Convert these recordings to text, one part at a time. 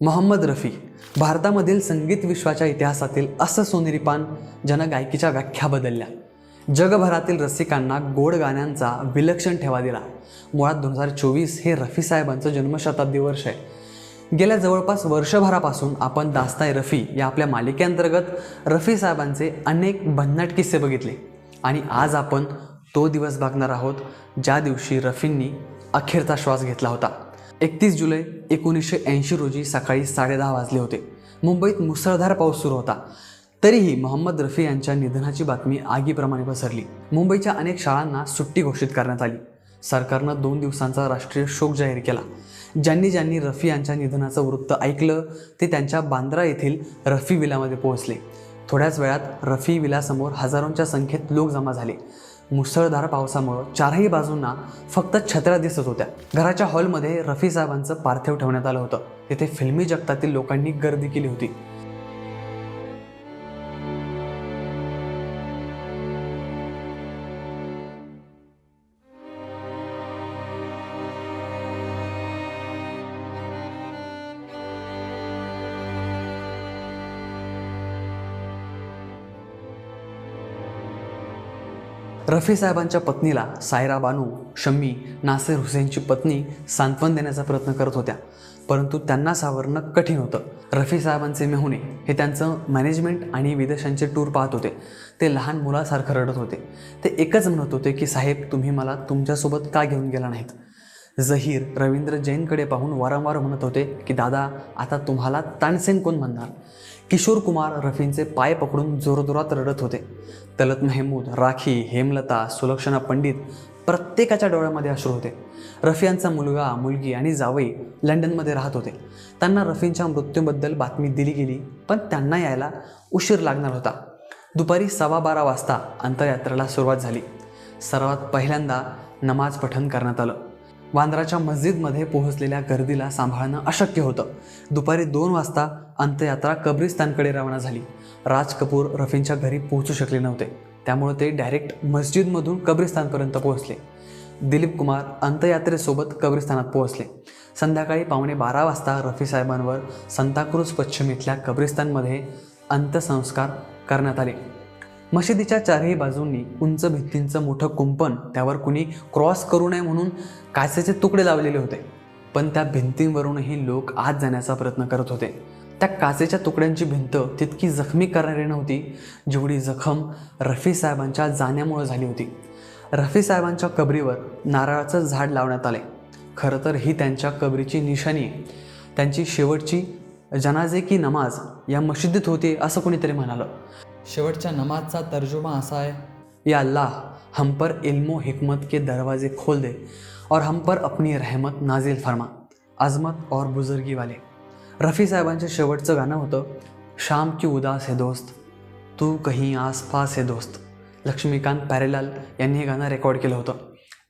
मोहम्मद रफी भारतामधील संगीत विश्वाच्या इतिहासातील असं सोनेरी पान ज्यानं गायकीच्या व्याख्या बदलल्या. जगभरातील रसिकांना गोड गाण्यांचा विलक्षण ठेवा दिला. मुळात दोन हजार चोवीस हे रफी साहेबांचं जन्मशताब्दी वर्ष आहे. गेल्या जवळपास वर्षभरापासून आपण दास्ताय रफी या आपल्या मालिकेअंतर्गत रफी साहेबांचे अनेक भन्नाट किस्से बघितले. आणि आज आपण तो दिवस बघणार आहोत ज्या दिवशी रफींनी अखेरचा श्वास घेतला होता. एकतीस जुलै एकोणीसशे ऐंशी रोजी सकाळी साडेदहा वाजले होते. मुंबईत मुसळधार पाऊस सुरू होता. तरीही मोहम्मद रफी यांच्या निधनाची बातमी आगीप्रमाणे पसरली. मुंबईच्या अनेक शाळांना सुट्टी घोषित करण्यात आली. सरकारनं दोन दिवसांचा राष्ट्रीय शोक जाहीर केला. ज्यांनी ज्यांनी रफी यांच्या निधनाचं वृत्त ऐकलं ते त्यांच्या बांद्रा येथील रफी विलामध्ये पोहोचले. थोड्याच वेळात रफी विलासमोर हजारोंच्या संख्येत लोक जमा झाले. मुसळधार पावसामुळं चारही बाजूंना फक्त छत्र्या दिसत होत्या. घराच्या हॉलमध्ये रफी साहेबांचं पार्थिव ठेवण्यात आलं होतं. तिथे फिल्मी जगतातील लोकांनी गर्दी केली होती. रफी साहेबांच्या पत्नीला सायरा बानू शम्मी नासिर हुसेनची पत्नी सांत्वन देण्याचा प्रयत्न करत होत्या. परंतु त्यांना सावरणं कठीण होतं. रफी साहेबांचे मेहुणे हे त्यांचं मॅनेजमेंट आणि विदेशांचे टूर पाहत होते. ते लहान मुलासारखं रडत होते. ते एकच म्हणत होते की साहेब तुम्ही मला तुमच्यासोबत का घेऊन गेला नाहीत? जहीर रवींद्र जैनकडे पाहून वारंवार म्हणत होते की दादा आता तुम्हाला तानसेन कोण म्हणणार? किशोर कुमार रफींचे पाय पकडून जोरजोरात रडत होते. तलत मेहमूद राखी हेमलता सुलक्षणा पंडित प्रत्येकाच्या डोळ्यामध्ये अश्रू होते. रफी यांचा मुलगा मुलगी आणि जावई लंडनमध्ये राहत होते. त्यांना रफींच्या मृत्यूबद्दल बातमी दिली गेली पण त्यांना यायला उशीर लागणार होता. दुपारी सव्वा बारा वाजता अंतयात्रेला सुरुवात झाली. सर्वात पहिल्यांदा नमाज पठण करण्यात आलं. वांद्राच्या मस्जिदमध्ये पोहोचलेल्या गर्दीला सांभाळणं अशक्य होतं. दुपारी दोन वाजता अंत्ययात्रा कब्रिस्तानकडे रवाना झाली. राज कपूर रफींच्या घरी पोहोचू शकले नव्हते. त्यामुळे ते डायरेक्ट मस्जिदमधून कब्रिस्तानपर्यंत पोहोचले. दिलीप कुमार अंत्ययात्रेसोबत कब्रिस्तानात पोहोचले. संध्याकाळी पावणे बारा वाजता रफी साहेबांवर संताक्रूज पश्चिम इथल्या कब्रिस्तानमध्ये अंत्यसंस्कार करण्यात आले. मशिदीच्या चारही बाजूंनी उंच भिंतींचं मोठं कुंपण त्यावर कुणी क्रॉस करू नये म्हणून काचेचे तुकडे लावलेले होते. पण त्या भिंतींवरूनही लोक आत जाण्याचा प्रयत्न करत होते. त्या काचेच्या तुकड्यांची भिंत तितकी जखमी करणारी नव्हती जेवढी जखम रफी साहेबांच्या जाण्यामुळे झाली होती. रफी साहेबांच्या कबरीवर नारळाचं झाड लावण्यात आले. खरं तर ही त्यांच्या कबरीची निशाणी आहे. त्यांची शेवटची जनाजे की नमाज या मशिदीत होते असं कोणीतरी म्हणालं. शेवटच्या नमाजचा तर्जुमा असा आहे या अल्लाह हम पर इल्मो हिकमत के दरवाजे खोल दे और हम पर अपनी रहमत नाजिल फरमा। अजमत और बुजुर्गी वाले रफी साहेबांचं शेवटचं गाणं होतं शाम की उदास है दोस्त तू कहीं आसपास है दोस्त. लक्ष्मीकांत पॅरेलाल यांनी हे गाणं रेकॉर्ड केलं होतं.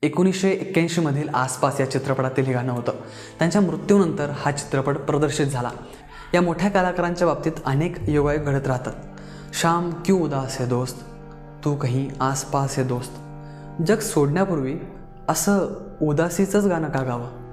एकोणीसशे एक्क्याऐंशीमधील आसपास या चित्रपटातील हे गाणं होतं. त्यांच्या मृत्यूनंतर हा चित्रपट प्रदर्शित झाला. या मोठ्या कलाकारांच्या बाबतीत अनेक योगायोग घडत राहतात. शाम क्यों उदास है दोस्त? तू कहीं आसपास है दोस्त। जग सोडण्यापूर्वी असं उदासीचंच गाणं का गावं?